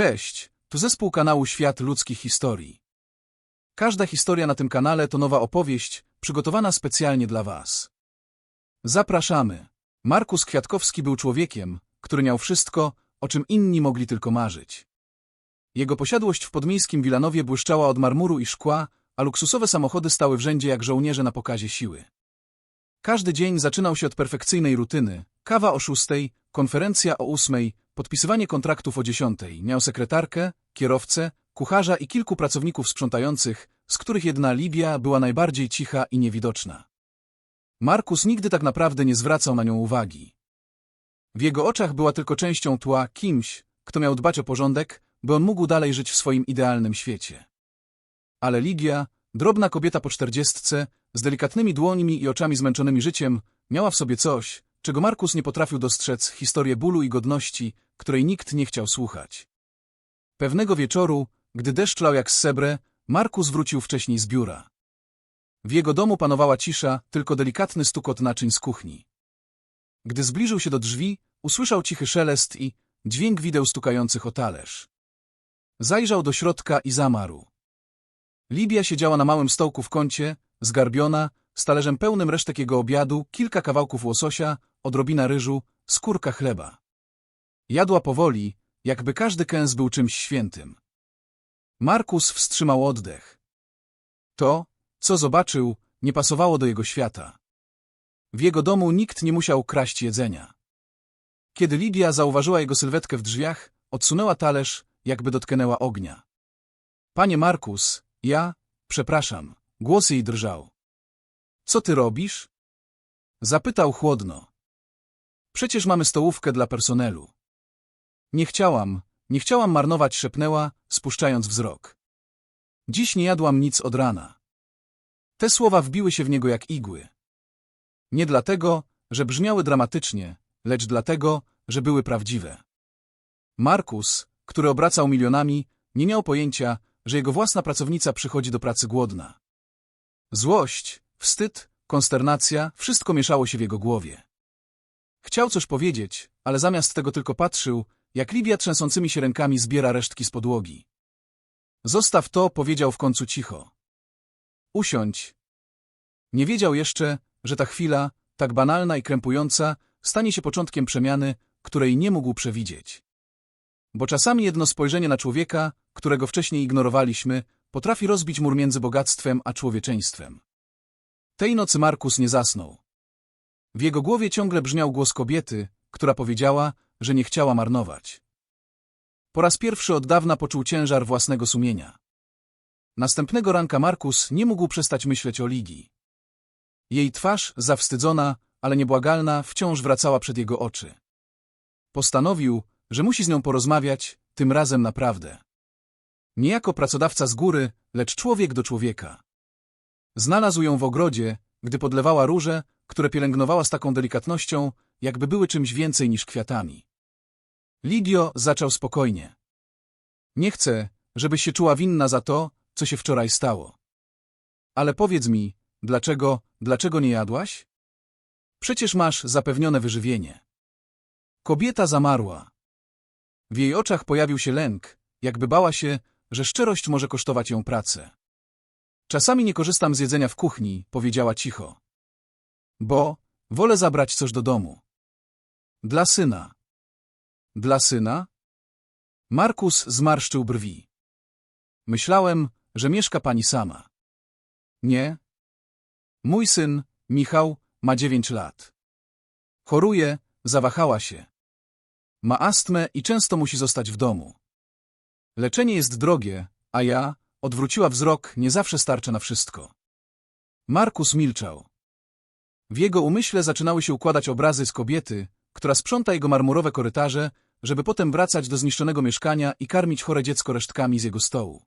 Cześć, tu zespół kanału Świat Ludzkich Historii. Każda historia na tym kanale to nowa opowieść, przygotowana specjalnie dla Was. Zapraszamy. Markus Kwiatkowski był człowiekiem, który miał wszystko, o czym inni mogli tylko marzyć. Jego posiadłość w podmiejskim Wilanowie błyszczała od marmuru i szkła, a luksusowe samochody stały w rzędzie jak żołnierze na pokazie siły. Każdy dzień zaczynał się od perfekcyjnej rutyny. Kawa o szóstej, konferencja o ósmej, podpisywanie kontraktów o dziesiątej. Miał sekretarkę, kierowcę, kucharza i kilku pracowników sprzątających, z których jedna Libia była najbardziej cicha i niewidoczna. Markus nigdy tak naprawdę nie zwracał na nią uwagi. W jego oczach była tylko częścią tła, kimś, kto miał dbać o porządek, by on mógł dalej żyć w swoim idealnym świecie. Ale Ligia, drobna kobieta po czterdziestce, z delikatnymi dłońmi i oczami zmęczonymi życiem, miała w sobie coś, czego Markus nie potrafił dostrzec, historię bólu i godności, której nikt nie chciał słuchać. Pewnego wieczoru, gdy deszcz lał jak z sebre, Markus wrócił wcześniej z biura. W jego domu panowała cisza, tylko delikatny stukot naczyń z kuchni. Gdy zbliżył się do drzwi, usłyszał cichy szelest i dźwięk wideł stukających o talerz. Zajrzał do środka i zamarł. Libia siedziała na małym stołku w kącie, zgarbiona, z talerzem pełnym resztek jego obiadu, kilka kawałków łososia, odrobina ryżu, skórka chleba. Jadła powoli, jakby każdy kęs był czymś świętym. Markus wstrzymał oddech. To, co zobaczył, nie pasowało do jego świata. W jego domu nikt nie musiał kraść jedzenia. Kiedy Lidia zauważyła jego sylwetkę w drzwiach, odsunęła talerz, jakby dotknęła ognia. Panie Markus, ja, przepraszam, głos jej drżał. Co ty robisz? Zapytał chłodno. Przecież mamy stołówkę dla personelu. Nie chciałam, nie chciałam marnować, szepnęła, spuszczając wzrok. Dziś nie jadłam nic od rana. Te słowa wbiły się w niego jak igły. Nie dlatego, że brzmiały dramatycznie, lecz dlatego, że były prawdziwe. Markus, który obracał milionami, nie miał pojęcia, że jego własna pracownica przychodzi do pracy głodna. Złość, wstyd, konsternacja, wszystko mieszało się w jego głowie. Chciał coś powiedzieć, ale zamiast tego tylko patrzył, jak Livia trzęsącymi się rękami zbiera resztki z podłogi. Zostaw to, powiedział w końcu cicho. Usiądź. Nie wiedział jeszcze, że ta chwila, tak banalna i krępująca, stanie się początkiem przemiany, której nie mógł przewidzieć. Bo czasami jedno spojrzenie na człowieka, którego wcześniej ignorowaliśmy, potrafi rozbić mur między bogactwem a człowieczeństwem. Tej nocy Markus nie zasnął. W jego głowie ciągle brzmiał głos kobiety, która powiedziała, że nie chciała marnować. Po raz pierwszy od dawna poczuł ciężar własnego sumienia. Następnego ranka Markus nie mógł przestać myśleć o Ligi. Jej twarz, zawstydzona, ale niebłagalna, wciąż wracała przed jego oczy. Postanowił, że musi z nią porozmawiać, tym razem naprawdę. Nie jako pracodawca z góry, lecz człowiek do człowieka. Znalazł ją w ogrodzie, gdy podlewała róże, które pielęgnowała z taką delikatnością, jakby były czymś więcej niż kwiatami. Lidio zaczął spokojnie. Nie chcę, żebyś się czuła winna za to, co się wczoraj stało. Ale powiedz mi, dlaczego, dlaczego nie jadłaś? Przecież masz zapewnione wyżywienie. Kobieta zamarła. W jej oczach pojawił się lęk, jakby bała się, że szczerość może kosztować ją pracę. Czasami nie korzystam z jedzenia w kuchni, powiedziała cicho. Bo wolę zabrać coś do domu. Dla syna. Dla syna? Markus zmarszczył brwi. Myślałem, że mieszka pani sama. Nie. Mój syn, Michał, ma dziewięć lat. Choruje, zawahała się. Ma astmę i często musi zostać w domu. Leczenie jest drogie, a ja, odwróciła wzrok, nie zawsze starcza na wszystko. Markus milczał. W jego umyśle zaczynały się układać obrazy z kobiety, która sprząta jego marmurowe korytarze, żeby potem wracać do zniszczonego mieszkania i karmić chore dziecko resztkami z jego stołu.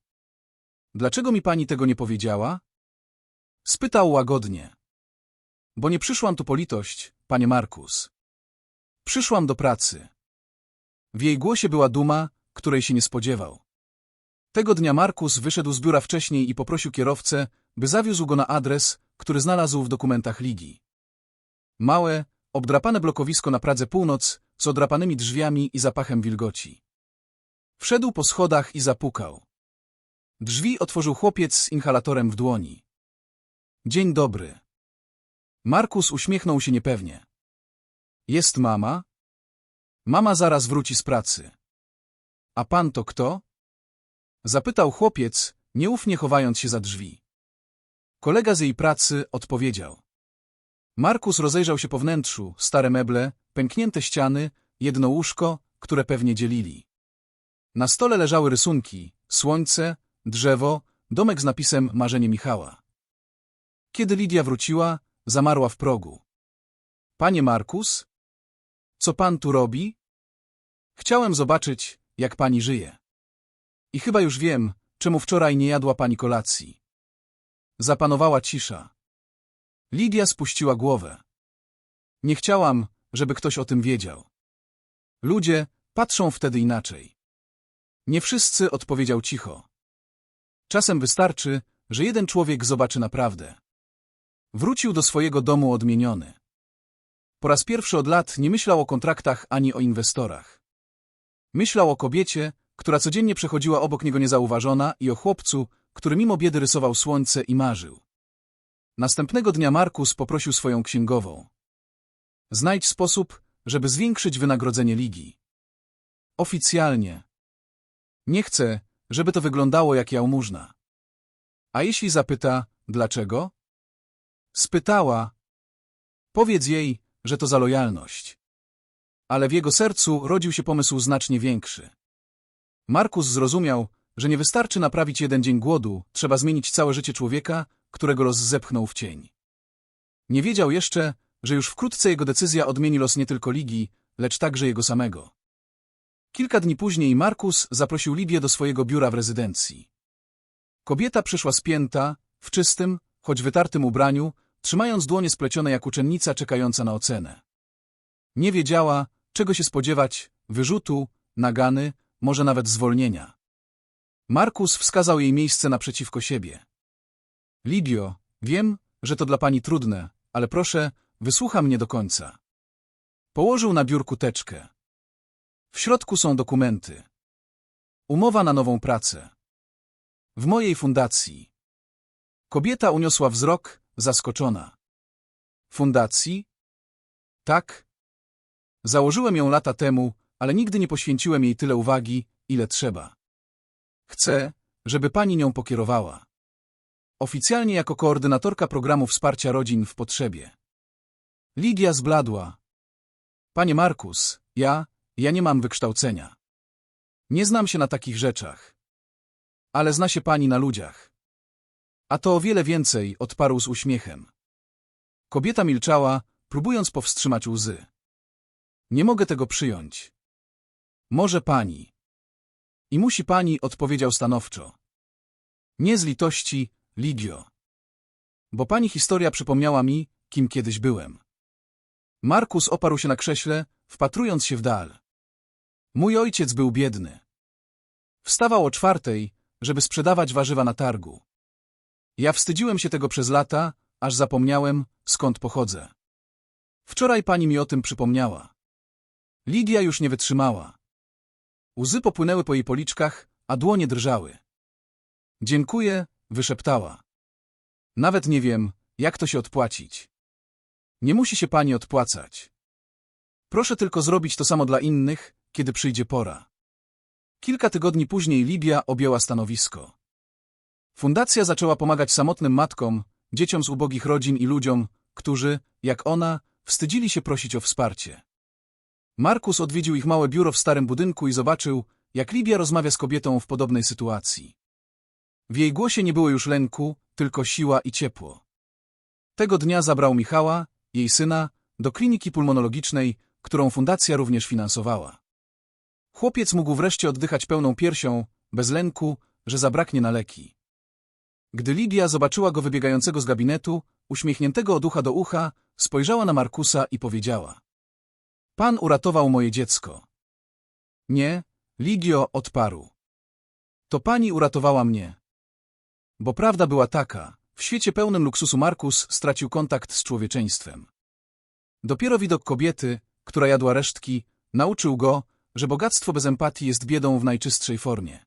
Dlaczego mi pani tego nie powiedziała? Spytał łagodnie. Bo nie przyszłam tu po litość, panie Markus. Przyszłam do pracy. W jej głosie była duma, której się nie spodziewał. Tego dnia Markus wyszedł z biura wcześniej i poprosił kierowcę, by zawiózł go na adres, który znalazł w dokumentach ligi. Małe, obdrapane blokowisko na Pradze Północ z odrapanymi drzwiami i zapachem wilgoci. Wszedł po schodach i zapukał. Drzwi otworzył chłopiec z inhalatorem w dłoni. Dzień dobry. Markus uśmiechnął się niepewnie. Jest mama? Mama zaraz wróci z pracy. A pan to kto? Zapytał chłopiec, nieufnie chowając się za drzwi. Kolega z jej pracy odpowiedział. Markus rozejrzał się po wnętrzu, stare meble, pęknięte ściany, jedno łóżko, które pewnie dzielili. Na stole leżały rysunki, słońce, drzewo, domek z napisem Marzenie Michała. Kiedy Lidia wróciła, zamarła w progu. Panie Markus? Co pan tu robi? Chciałem zobaczyć, jak pani żyje. I chyba już wiem, czemu wczoraj nie jadła pani kolacji. Zapanowała cisza. Lidia spuściła głowę. Nie chciałam, żeby ktoś o tym wiedział. Ludzie patrzą wtedy inaczej. Nie wszyscy odpowiedział cicho. Czasem wystarczy, że jeden człowiek zobaczy naprawdę. Wrócił do swojego domu odmieniony. Po raz pierwszy od lat nie myślał o kontraktach ani o inwestorach. Myślał o kobiecie, która codziennie przechodziła obok niego niezauważona i o chłopcu, który mimo biedy rysował słońce i marzył. Następnego dnia Markus poprosił swoją księgową. Znajdź sposób, żeby zwiększyć wynagrodzenie ligi. Oficjalnie. Nie chcę, żeby to wyglądało jak jałmużna. A jeśli zapyta, dlaczego? Spytała. Powiedz jej, że to za lojalność. Ale w jego sercu rodził się pomysł znacznie większy. Markus zrozumiał, że nie wystarczy naprawić jeden dzień głodu, trzeba zmienić całe życie człowieka, którego los zepchnął w cień. Nie wiedział jeszcze, że już wkrótce jego decyzja odmieni los nie tylko ligi, lecz także jego samego. Kilka dni później Markus zaprosił Lidię do swojego biura w rezydencji. Kobieta przyszła spięta, w czystym, choć wytartym ubraniu, trzymając dłonie splecione jak uczennica czekająca na ocenę. Nie wiedziała, czego się spodziewać, wyrzutu, nagany, może nawet zwolnienia. Markus wskazał jej miejsce naprzeciwko siebie. Lidio, wiem, że to dla pani trudne, ale proszę, wysłucha mnie do końca. Położył na biurku teczkę. W środku są dokumenty. Umowa na nową pracę. W mojej fundacji. Kobieta uniosła wzrok, zaskoczona. Fundacji? Tak. Założyłem ją lata temu, ale nigdy nie poświęciłem jej tyle uwagi, ile trzeba. Chcę, żeby pani nią pokierowała. Oficjalnie jako koordynatorka programu wsparcia rodzin w potrzebie. Lidia zbladła. Panie Markus, ja, ja nie mam wykształcenia. Nie znam się na takich rzeczach. Ale zna się pani na ludziach. A to o wiele więcej, odparł z uśmiechem. Kobieta milczała, próbując powstrzymać łzy. Nie mogę tego przyjąć. Może pani. I musi pani, odpowiedział stanowczo. Nie z litości, Lidio. Bo pani historia przypomniała mi, kim kiedyś byłem. Markus oparł się na krześle, wpatrując się w dal. Mój ojciec był biedny. Wstawał o czwartej, żeby sprzedawać warzywa na targu. Ja wstydziłem się tego przez lata, aż zapomniałem, skąd pochodzę. Wczoraj pani mi o tym przypomniała. Lidia już nie wytrzymała. Łzy popłynęły po jej policzkach, a dłonie drżały. Dziękuję, wyszeptała. Nawet nie wiem, jak to się odpłacić. Nie musi się pani odpłacać. Proszę tylko zrobić to samo dla innych, kiedy przyjdzie pora. Kilka tygodni później Libia objęła stanowisko. Fundacja zaczęła pomagać samotnym matkom, dzieciom z ubogich rodzin i ludziom, którzy, jak ona, wstydzili się prosić o wsparcie. Markus odwiedził ich małe biuro w starym budynku i zobaczył, jak Libia rozmawia z kobietą w podobnej sytuacji. W jej głosie nie było już lęku, tylko siła i ciepło. Tego dnia zabrał Michała, jej syna, do kliniki pulmonologicznej, którą fundacja również finansowała. Chłopiec mógł wreszcie oddychać pełną piersią, bez lęku, że zabraknie na leki. Gdy Lidia zobaczyła go wybiegającego z gabinetu, uśmiechniętego od ucha do ucha, spojrzała na Markusa i powiedziała. Pan uratował moje dziecko. Nie, Lidio odparł. To pani uratowała mnie. Bo prawda była taka, w świecie pełnym luksusu Markus stracił kontakt z człowieczeństwem. Dopiero widok kobiety, która jadła resztki, nauczył go, że bogactwo bez empatii jest biedą w najczystszej formie.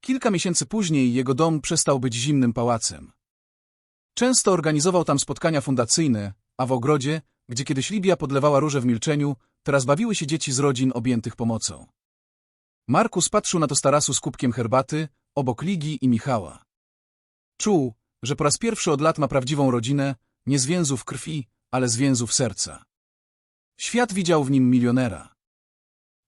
Kilka miesięcy później jego dom przestał być zimnym pałacem. Często organizował tam spotkania fundacyjne, a w ogrodzie, gdzie kiedyś Libia podlewała róże w milczeniu, teraz bawiły się dzieci z rodzin objętych pomocą. Markus patrzył na to z tarasu z kubkiem herbaty, obok Ligi i Michała. Czuł, że po raz pierwszy od lat ma prawdziwą rodzinę, nie z więzów krwi, ale z więzów serca. Świat widział w nim milionera.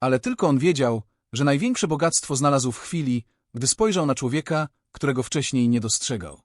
Ale tylko on wiedział, że największe bogactwo znalazł w chwili, gdy spojrzał na człowieka, którego wcześniej nie dostrzegał.